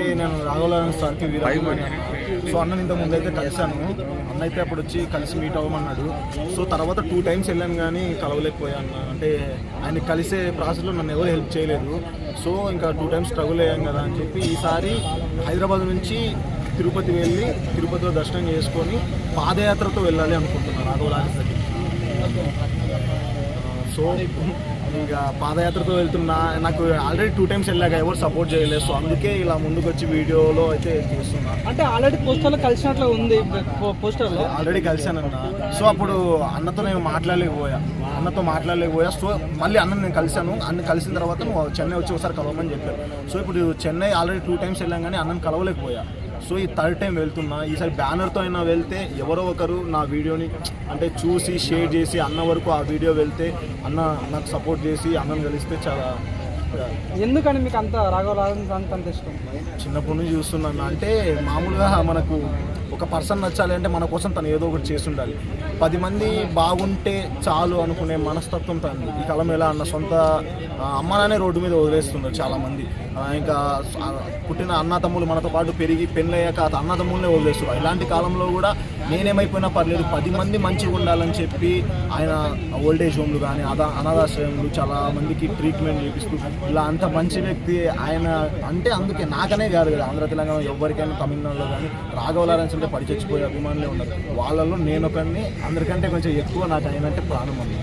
నేను రాఘవల సార్కి వీరాభిమాని సో అన్న ఇంత ముందు అయితే కలిశాను. అన్న అయితే అప్పుడు వచ్చి కలిసి మీట్ అవ్వమన్నాడు. సో తర్వాత టూ టైమ్స్ వెళ్ళాను కానీ కలవలేకపోయాను. అంటే ఆయన కలిసే ప్రాసెస్లో నన్ను ఎవరు హెల్ప్ చేయలేదు. సో ఇంకా టూ టైమ్స్ స్ట్రగుల్ అయ్యాం కదా అని చెప్పి ఈసారి హైదరాబాద్ నుంచి తిరుపతి వెళ్ళి తిరుపతిలో దర్శనం చేసుకొని పాదయాత్రతో వెళ్ళాలి అనుకుంటున్నాను రాఘవల దగ్గరికి సో ఇంకా పాదయాత్రతో వెళ్తున్నా. నాకు ఆల్రెడీ టూ టైమ్స్ వెళ్ళాక ఎవరు సపోర్ట్ చేయలేదు. సో అందుకే ఇలా ముందుకు వచ్చి వీడియోలో అయితే చేస్తున్నా. అంటే ఆల్రెడీ పోస్టర్లో కలిసినట్లు ఉంది పోస్టర్లో ఆల్రెడీ కలిశానన్న. సో అప్పుడు అన్నతో నేను మాట్లాడలేకపోయా. అన్నతో మాట్లాడలేకపోయా. సో మళ్ళీ అన్న నేను కలిశాను. అన్న కలిసిన తర్వాత నువ్వు చెన్నై వచ్చి ఒకసారి కలవమని చెప్పారు. సో ఇప్పుడు చెన్నై ఆల్రెడీ టూ టైమ్స్ వెళ్ళాం కానీ అన్నను కలవలేకపోయా. సో ఈ థర్డ్ టైం వెళ్తున్నా ఈసారి బ్యానర్తో అయినా వెళ్తే ఎవరో ఒకరు నా వీడియోని అంటే చూసి షేర్ చేసి అన్న వరకు ఆ వీడియో వెళ్తే అన్న నాకు సపోర్ట్ చేసి అన్నను కలిస్తే చాలా ఎందుకని మీకు అంత రాఘవ అంత ఇష్టం? చిన్నప్పటి నుంచి చూస్తున్నాను. అంటే మామూలుగా మనకు ఒక పర్సన్ నచ్చాలి అంటే మన కోసం తను ఏదో ఒకటి చేసి ఉండాలి పది మంది బాగుంటే చాలు అనుకునే మనస్తత్వం తను ఈ కాలం ఎలా అన్న సొంత అమ్మనానే అమ్మ రోడ్డు మీద వదిలేస్తున్నారు చాలామంది. ఇంకా పుట్టిన అన్నతమ్ములు మనతో పాటు పెరిగి పెళ్ళయ్యాక ఆ అన్న వదిలేస్తున్నారు. ఇలాంటి కాలంలో కూడా నేనేమైపోయినా పర్లేదు పది మంది మంచిగా ఉండాలని చెప్పి ఆయన ఓల్డేజ్ హోమ్లు కానీ అదా అనాథాశ్రయంలు చాలా మందికి ట్రీట్మెంట్ చేపిస్తూ ఇలా అంత మంచి వ్యక్తి ఆయన అంటే అందుకే నాకనే కాదు కదా. ఆంధ్ర తెలంగాణ ఎవరికైనా తమిళనాడులో కానీ రాఘవ లారెన్స్ అంటే పడి చచ్చిపోయే అభిమానులే ఉన్నారు. వాళ్ళలో నేను ఒకరిని అందరికంటే కొంచెం ఎక్కువ నాకు ఆయన అంటే ప్రాణం ఉంది.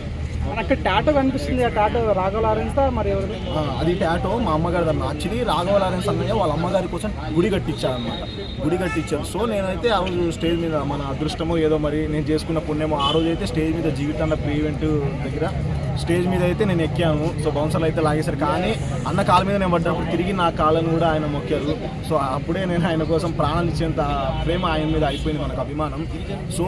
అక్కడ టాటో కనిపిస్తుంది. ఆ టాటో రాఘవ లారెన్స్ మరి ఎవరు అది టాటో మా అమ్మగారి దాన్ని యాక్చువల్లీ రాఘవ లారెన్స్ అన్నయ్య వాళ్ళ అమ్మగారి కోసం గుడి కట్టించారనమాట గుడి కట్టించారు. సో నేనైతే ఆ రోజు స్టేజ్ మీద మన అదృష్టమో ఏదో మరి నేను చేసుకున్న పుణ్యమో ఆ రోజు అయితే స్టేజ్ మీద జీవితాన్న ప్రీ ఈవెంట్ దగ్గర స్టేజ్ మీద అయితే నేను ఎక్కాను. సో బౌన్సర్లు అయితే లాగేశారు. కానీ అన్న కాళ్ళ మీద నేను పడ్డప్పుడు తిరిగి నా కాళ్ళను కూడా ఆయన మొక్కారు. సో అప్పుడే నేను ఆయన కోసం ప్రాణాలు ఇచ్చేంత ప్రేమ ఆయన మీద అయిపోయింది మనకు అభిమానం. సో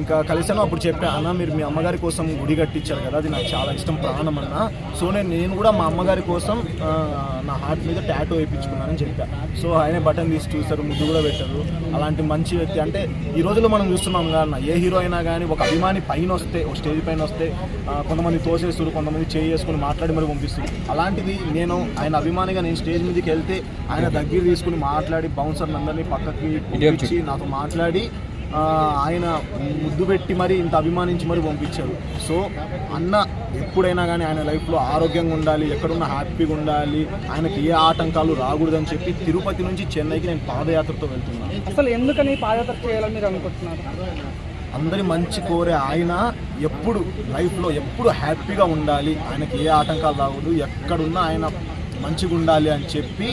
ఇంకా కలిసాను అప్పుడు చెప్పా అన్న మీరు మీ అమ్మగారి కోసం గుడి కట్టించారు కదా అది నాకు చాలా ఇష్టం ప్రాణం అన్న. సో నేను నేను కూడా మా అమ్మగారి కోసం నా హార్ట్ మీద ట్యాటో వేయించుకున్నానని చెప్పా. సో ఆయన బటన్ తీసి చూస్తారు ముద్దు కూడా పెట్టారు. అలాంటి మంచి వ్యక్తి అంటే ఈ రోజుల్లో మనం చూస్తున్నాం కదా ఏ హీరో అయినా కానీ ఒక అభిమాని పైన వస్తే ఒక స్టేజ్ పైన వస్తే కొంతమంది తోసేస్తారు కొంతమంది చేయి చేసుకుని మాట్లాడి మరి పంపిస్తారు. అలాంటిది నేను ఆయన అభిమానిగా నేను స్టేజ్ మీదకి వెళ్తే ఆయన దగ్గర తీసుకుని మాట్లాడి బౌన్సర్లు అందరినీ పక్కకి నాతో మాట్లాడి ఆయన ముద్దు పెట్టి మరి ఇంత అభిమానించి మరి పంపించారు. సో అన్న ఎప్పుడైనా కానీ ఆయన లైఫ్లో ఆరోగ్యంగా ఉండాలి ఎక్కడున్నా హ్యాపీగా ఉండాలి ఆయనకి ఏ ఆటంకాలు రాకూడదని చెప్పి తిరుపతి నుంచి చెన్నైకి నేను పాదయాత్రతో వెళ్తున్నాను అసలు ఎందుకని పాదయాత్ర చేయాలని మీరు అనుకుంటున్నారు? అందరి మంచి కోరే ఆయన ఎప్పుడు లైఫ్లో ఎప్పుడు హ్యాపీగా ఉండాలి ఆయనకి ఏ ఆటంకాలు రాకూడదు ఎక్కడున్నా ఆయన మంచిగా ఉండాలి అని చెప్పి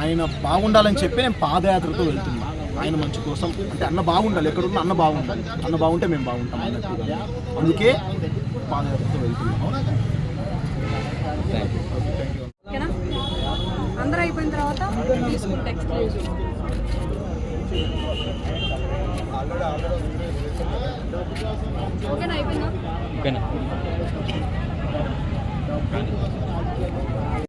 ఆయన బాగుండాలని చెప్పి నేను పాదయాత్రతో వెళ్తున్నాను ఆయన మంచి కోసం అంటే అన్న బాగుండాలి ఎక్కడున్నా అన్న బాగుండాలి. అన్న బాగుంటే మేము బాగుంటాం అన్నట్టుగా అందుకే పాదయాత్రతో వెళ్తున్నాం. అందరూ అయిపోయిన తర్వాత తీసుకుంటే ఎక్స్క్లూజివ్ ఓకేనా అయిపోయిందా? ఓకేనా?